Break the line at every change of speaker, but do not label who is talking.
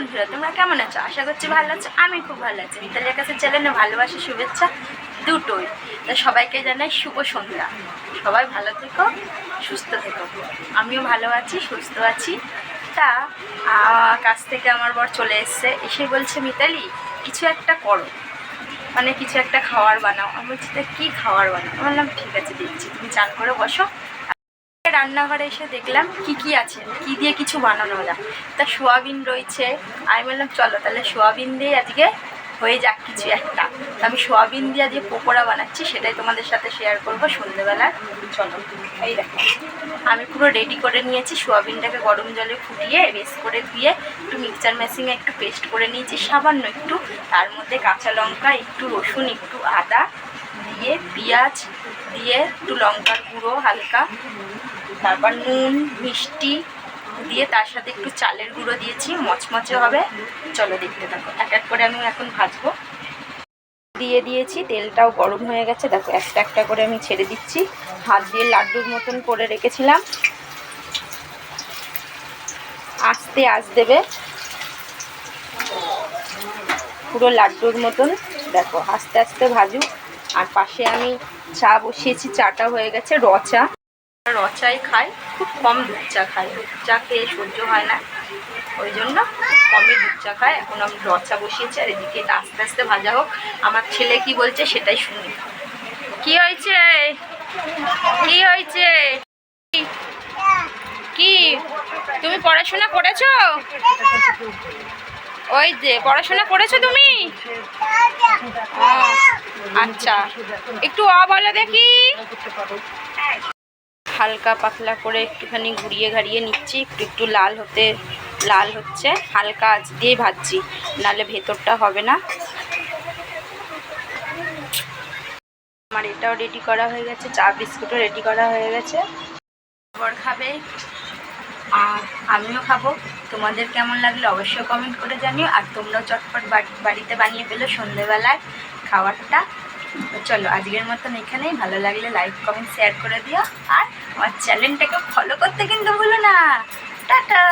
বন্ধুরা, তোমরা কেমন আছো? আশা করছি ভালো আছো, আমি খুব ভালো আছি। মিতালির কাছে চ্যানেলে ভালোবাসা, শুভেচ্ছা দুটোই। তা সবাইকে জানাই শুভ সন্ধ্যা। সবাই ভালো থেকো, সুস্থ থেকো। আমিও ভালো আছি, সুস্থ আছি। তা কাছ থেকে আমার বর চলে এসছে, এসে বলছে, মিতালি, কিছু একটা করো। মানে কিছু একটা খাবার বানাও। আমি বলছি, তা কী খাওয়ার বানাও? বললাম, ঠিক আছে, দিচ্ছি। তুমি চান করে বসো। রান্নাঘরে এসে দেখলাম কি কি আছে, কি দিয়ে কিছু বানানো যায় তা সোয়াবিন রয়েছে। আমি বললাম, চলো তাহলে সোয়াবিন দিয়ে আজকে হয়ে যাক কিছু একটা। আমি সোয়াবিন দিয়ে আজকে পকোড়া বানাচ্ছি, সেটাই তোমাদের সাথে শেয়ার করব সন্ধ্যেবেলায় চলো, এই দেখো। আমি পুরো রেডি করে নিয়েছি, সোয়াবিনটাকে গরম জলে ফুটিয়ে বেশ করে দিয়ে একটু মিক্সচার মেশিনে একটু পেস্ট করে নিয়েছি, সামান্য একটু, তার মধ্যে কাঁচা লঙ্কা, একটু রসুন, একটু আদা দিয়ে পেঁয়াজ দিয়ে একটু লঙ্কার গুঁড়ো হালকা, তারপর নুন, মিষ্টি দিয়ে তার সাথে একটু চালের গুঁড়ো দিয়েছি, মচমচে হবে। চলো দেখতে থাকো। এক এক করে আমি এখন ভাজবো। দিয়ে দিয়েছি, তেলটাও গরম হয়ে গেছে। দেখো, একটা একটা করে আমি ছেড়ে দিচ্ছি। হাত দিয়ে লাড্ডুর মতন করে রেখেছিলাম। আস্তে আস দেবে। পুরো লাড্ডুর মতন। দেখো, আস্তে আস্তে ভাজুক। আর পাশে আমি চা বসিয়েছি, চাটা হয়ে গেছে, র চা। রচাই খাই, খুব কম দুধ চা খাই। দুধ চা খেয়ে সহ্য হয় না, ওই জন্য কমই দুধ চা খাই। এখন আমি রচা বসিয়েছি, আর এদিকে এটা আস্তে আস্তে ভাজা হোক। আমার ছেলে কি বলছে সেটাই শুনি। কি হয়েছে? কি হয়েছে? কি? তুমি পড়াশোনা করেছ? ওই যে পড়াশোনা করেছ তুমি? আচ্ছা। একটু অ বলো দেখি। হালকা পাতলা করে একটুখানি ঘুরিয়ে ঘাড়িয়ে নিচ্ছি। একটু একটু লাল হতে লাল হচ্ছে। হালকা আঁচ দিয়ে ভাজছি। নালে ভেতরটা হবে না। আমার এটাও রেডি করা হয়ে গেছে। চা বিস্কুটও রেডি করা হয়ে গেছে। বর খাবে। আর আমিও খাব। তোমাদের কেমন লাগল অবশ্যই কমেন্ট করে জানিও। আর তোমরাও চটপট বাড়িতে বানিয়ে পেল সন্ধেবেলায় খাবারটা। চলো, আজকের মতন এখানেই। ভালো লাগলে লাইক কমেন্ট শেয়ার করে দিও। আর আমার চ্যানেলটাকে ফলো করতে কিন্তু ভুলো না। টাটা!